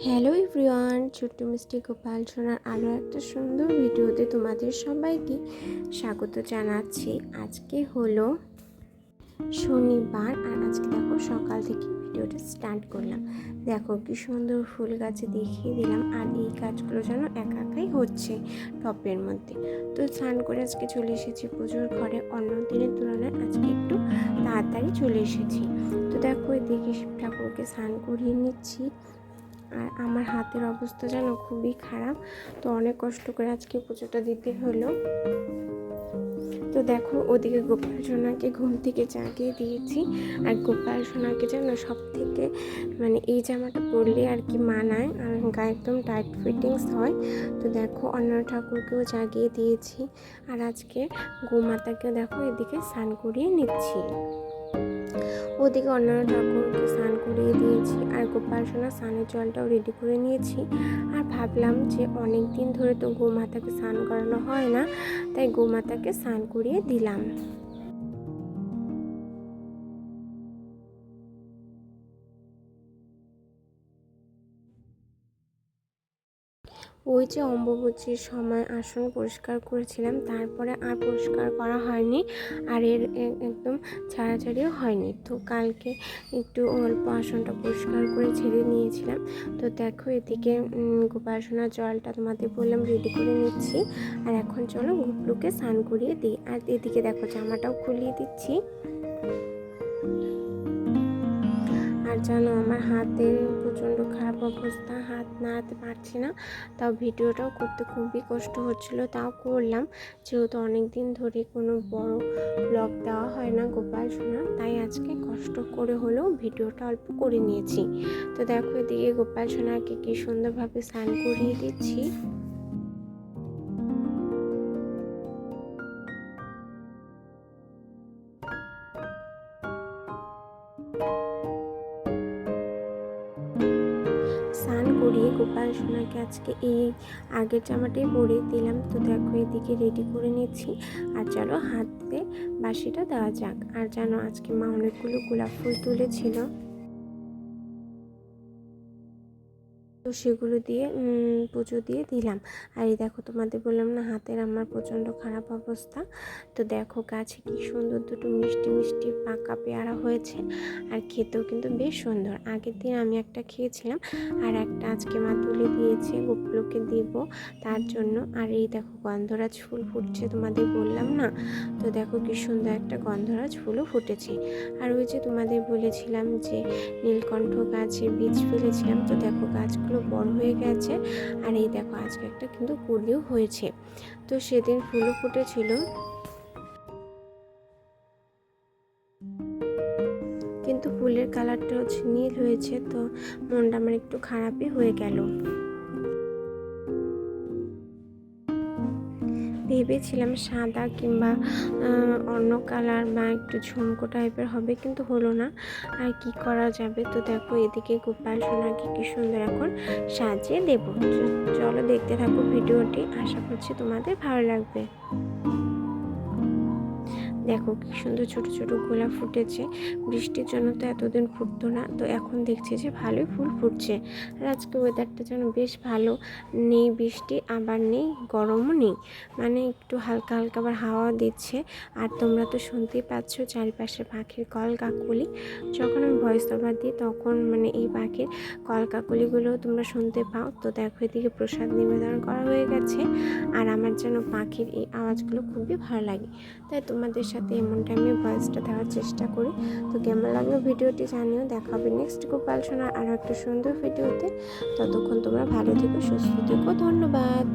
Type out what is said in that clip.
Hello everyone, ছোট্ট মিষ্টি গোপাল সোনার আরও একটা সুন্দর ভিডিওতে তোমাদের সবাইকে স্বাগত জানাচ্ছি। আজকে হলো শনিবার আর আজকে দেখো সকাল থেকে ভিডিওটা স্টার্ট করলাম। দেখো কি সুন্দর ফুল গাছে দেখিয়ে দিলাম আর এই কাজগুলো যেন একা একাই হচ্ছে টপের মধ্যে। তো স্নান করে আজকে চলে এসেছি পুজোর ঘরে, অন্য দিনের তুলনায় আজকে একটু তাড়াতাড়ি চলে এসেছি। তো দেখো শিব ঠাকুরকে স্নান করিয়ে নিচ্ছি। আর আমার হাতের অবস্থা যেন খুবই খারাপ। তো অনেক কষ্ট করে আজকে পুজোটা দিতে হলো। তো দেখো, ওদিকে গোপাল সোনাকে ঘুম থেকে জাগিয়ে দিয়েছি। আর গোপাল সোনাকে যেন সব থেকে মানে এই জামাটা পরলে আর কি মানায় আর গায়ে একদম টাইট ফিটিংস হয়। তো দেখো অন্য ঠাকুরকেও জাগিয়ে দিয়েছি। আর আজকে গোমাতাকেও দেখো, এদিকে স্নান করিয়ে নিচ্ছি। ওদিকে অন্যান্য ঠাকুরকে স্নান করিয়ে দিয়েছি আর গোপাল সোনা স্নানের জলটাও রেডি করে নিয়েছি। আর ভাবলাম যে অনেক দিন ধরে তো গোমাতাকে স্নান করানো হয় না, তাই গোমাতাকে স্নান করিয়ে দিলাম। ওই যে অম্বুবচীর সময় আসন পরিষ্কার করেছিলাম, তারপরে আর পরিষ্কার করা হয়নি আর এর একদম ছাড়াছাড়িও হয়নি। তো কালকে একটু অল্প আসনটা পরিষ্কার করে ছেড়ে নিয়েছিলাম। তো দেখো এদিকে গোপাসনার জলটা তোমাদের বললাম রেডি করে নিচ্ছি। আর এখন চলো গুপলুকে স্নান করিয়ে দিই। আর এদিকে দেখো জামাটাও খুলিয়ে দিচ্ছি। আর জানো আমার হাতের প্রচণ্ড খারাপ অবস্থা, হাত নাড়াতে পারছি না। তাও ভিডিওটাও করতে খুবই কষ্ট হচ্ছিল, তাও করলাম। যেহেতু অনেক দিন ধরে কোনো বড় ব্লগ দেওয়া হয় না গোপাল সোনা তাই আজকে কষ্ট করে হলেও ভিডিওটা অল্প করে নিয়েছি। তো দেখো এদিকে গোপাল সোনাকে কি সুন্দরভাবে স্নান করিয়ে দিচ্ছি। স্নান করিয়ে গোপাল সোনাকে আজকে এই আগের জামাটাই পরে দিলাম। তো দেখো এদিকে রেডি করে নিচ্ছি। আর চলো হাতে বাসিটা দেওয়া যাক। আর জানো আজকে মা অনেকগুলো গোলাপ ফুল তুলেছিল। তো সেগুলো দিয়ে পুজো দিয়ে দিলাম। আর এই দেখো তোমাদের বললাম না হাতের আমার প্রচণ্ড খারাপ অবস্থা। তো দেখো গাছে কি সুন্দর দুটো মিষ্টি মিষ্টি পাকা পেয়ারা হয়েছে। আর খেতেও কিন্তু বেশ সুন্দর। আগের দিন আমি একটা খেয়েছিলাম আর একটা আজকে মা তুলে দিয়েছে, গোপলোকে দিব তার জন্য। আর এই দেখো গন্ধরাজ ফুল ফুটছে তোমাদের বললাম না? তো দেখো কি সুন্দর একটা গন্ধরাজ ফুলও ফুটেছে। আর ওই যে তোমাদের বলেছিলাম যে নীলকণ্ঠ গাছে বীজ ফেলেছিলাম, তো দেখো গাছগুলো গাছগুলো বড় হয়ে গেছে। আর এই দেখো, আজকে একটা কিন্তু কুলিও হয়েছে। তো সেদিন ফুলও ফুটেছিল। কিন্তু ফুলের কালারটা হচ্ছে নীল হয়েছে, তো মনটা আমার একটু খারাপই হয়ে গেল। ভেবেছিলাম সাদা কিংবা অন্য কালার বা একটু ঝুমকো টাইপের হবে, কিন্তু হলো না। আর কি করা যাবে? তো দেখো এদিকে গোপাল, সোনাকে কি সুন্দর এখন সাজিয়ে দেবো। চলো দেখতে থাকো ভিডিওটি। আশা করছি তোমাদের ভালো লাগবে। দেখো কি সুন্দর ছোট ছোট গোলাপ ফুটেছে। বৃষ্টির জন্য তো এতদিন ফুটতো না, তো এখন দেখছি যে ভালোই ফুল ফুটছে। আর আজকে ওয়েদারটা যেন বেশ ভালো, নেই বৃষ্টি, আবার নেই গরমও নেই। মানে একটু হালকা হালকা আবার হাওয়া দিচ্ছে। আর তোমরা তো শুনতেই পাচ্ছ চারিপাশে পাখির কল কাকলি যখন আমি ভয়েস ওভার দিই তখন মানে এই পাখির কল কাকলিগুলোও তোমরা শুনতে পাও। তো দেখো এদিকে প্রসাদ নিবেদন করা হয়ে গেছে। আর আমার যেন পাখির এই আওয়াজগুলো খুবই ভালো লাগে। তাই তোমাদের সাথে এমন টাইমে ভয়েসটা দেওয়ার চেষ্টা করি। তো কেমন লাগল ভিডিওটি জানিও দেখা হবে নেক্সট গোপাল সোনার আরও একটা সুন্দর ভিডিওতে। ততক্ষণ তোমরা ভালো থেকো, সুস্থ থেকো, ধন্যবাদ।